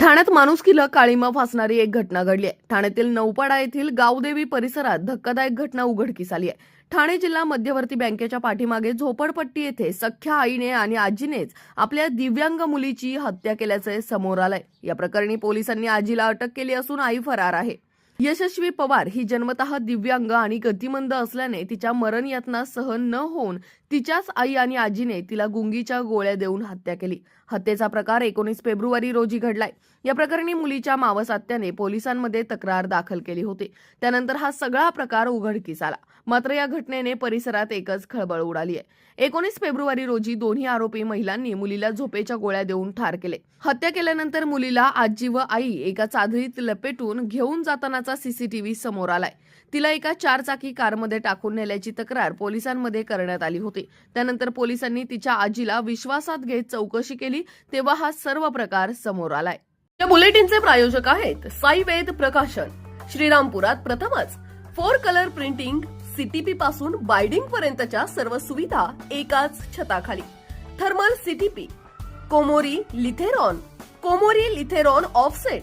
ठाण्यात माणुसकीला काळीमा फासणारी एक घटना घडली आहे. ठाण्यातील नौपाडा येथील गावदेवी परिसरात धक्कादायक घटना उघडकीस आली आहे. ठाणे जिल्हा मध्यवर्ती बँकेच्या पाठीमागे झोपडपट्टी येथे सख्ख्या आईने आणि आजीनेच आपल्या दिव्यांग मुलीची हत्या केल्याचे समोर आलंय. या प्रकरणी पोलिसांनी आजीला अटक केली असून आई फरार आहे. यशस्वी पवार ही जन्मतः दिव्यांग आणि गतिमंद असल्याने तिच्या मरण यातना सहन न होऊन तिच्याच आई आणि आजीने तिला गुंगीच्या गोळ्या देऊन हत्या केली. हत्येचा प्रकार एकोणीस फेब्रुवारी रोजी घडलाय. या प्रकरणी मुलीच्या मावसात्याने पोलिसांमध्ये तक्रार दाखल केली होती. त्यानंतर हा सगळा प्रकार उघडकीस आला. मात्र या घटनेने परिसरात एकच खळबळ उडाली आहे. एकोणीस फेब्रुवारी रोजी दोन्ही आरोपी महिलांनी मुलीला झोपेच्या गोळ्या देऊन ठार केले. हत्या केल्यानंतर मुलीला आजी व आई एका चादरीत लपेटून घेऊन जातानाचा सीसीटीव्ही समोर आलाय. तिला एका चारचाकी कारमध्ये टाकून नेल्याची तक्रार पोलिसांमध्ये करण्यात आली होती. त्यानंतर पोलिसांनी तिच्या आजीला विश्वासात घेत चौकशी केली तेव्हा हा सर्व प्रकार समोर आलाय. या बुलेटिनचे प्रायोजक आहेत साई वेद प्रकाशन. श्रीरामपुरात प्रथमच फोर कलर प्रिंटिंग सीटीपी पासून बायडिंग पर्यंतच्या सर्व सुविधा एकाच छताखाली. Thermal CTP Komori Lithrone Komori Lithrone offset